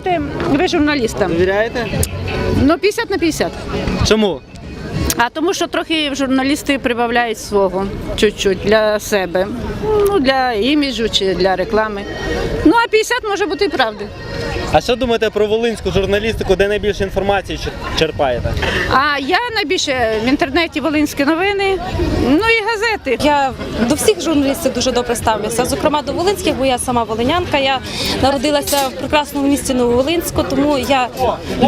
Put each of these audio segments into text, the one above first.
довіряєте ви журналістам? Довіряєте? Ну, 50 на 50. Чому? А тому що трохи журналісти прибавляють свого чуть-чуть для себе. Ну, для іміджу чи для реклами. Ну, а 50 може бути і правди. А що думаєте про волинську журналістику, де найбільше інформації черпаєте? А я найбільше в інтернеті Волинські новини, ну і газети. Я до всіх журналістів дуже добре ставлюся. Зокрема, до Волинських, бо я сама волинянка. Я народилася в прекрасному місті Нововолинську, тому я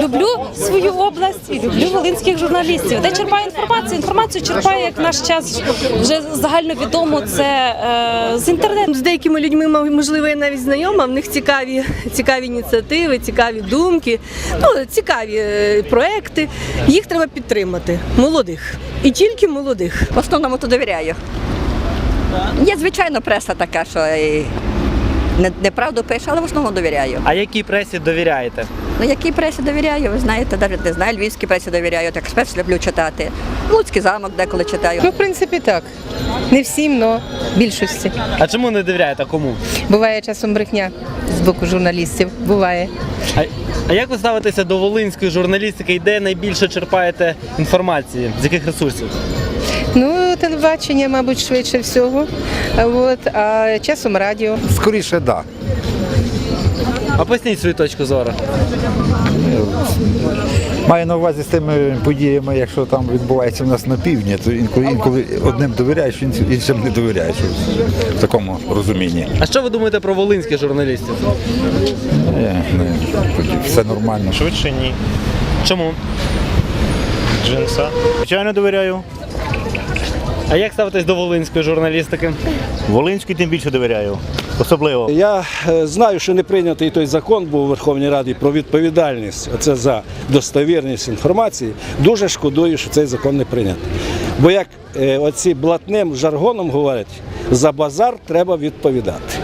люблю свою область і люблю волинських журналістів. Де черпаю інформацію? Інформацію черпаю, як наш час вже загальновідомо це е, з інтернету. З деякими людьми, можливо, я навіть знайома, в них цікаві, цікаві ініціативи, цікаві думки, ну, цікаві е, проекти. Їх треба підтримати, молодих. І тільки молодих. В основному то довіряю. Є, звичайно, преса така, що і неправду пише, але в основному довіряю. А якій пресі довіряєте? Ну, якій пресі довіряю, ви знаєте, навіть не знаю, львівській пресі довіряю, так спец люблю читати. Луцький замок деколи читаю. Ну, в принципі, так. Не всім, але більшості. А чому не довіряєте? Кому? Буває часом брехня з боку журналістів. Буває. А, а як ви ставитеся до волинської журналістики і де найбільше черпаєте інформації? З яких ресурсів? Ну, телебачення, мабуть, швидше всього. От, а часом радіо. Скоріше, так. Да. А поясніть свою точку зору. Маю на увазі з тими подіями, якщо там відбувається в нас на півдні, то інколи, інколи одним довіряєш, іншим- не довіряєш в такому розумінні. А що ви думаєте про волинських журналістів? Е, не, все нормально. Швидше ні. Чому? Джинса. Звичайно довіряю. А як ставитесь до волинської журналістики? Волинській тим більше довіряю. Особливо. Я е, знаю, що не прийнятий той закон був у Верховній Раді про відповідальність оце за достовірність інформації. Дуже шкодую, що цей закон не прийнятий. Бо як е, оці блатним жаргоном говорять, за базар треба відповідати.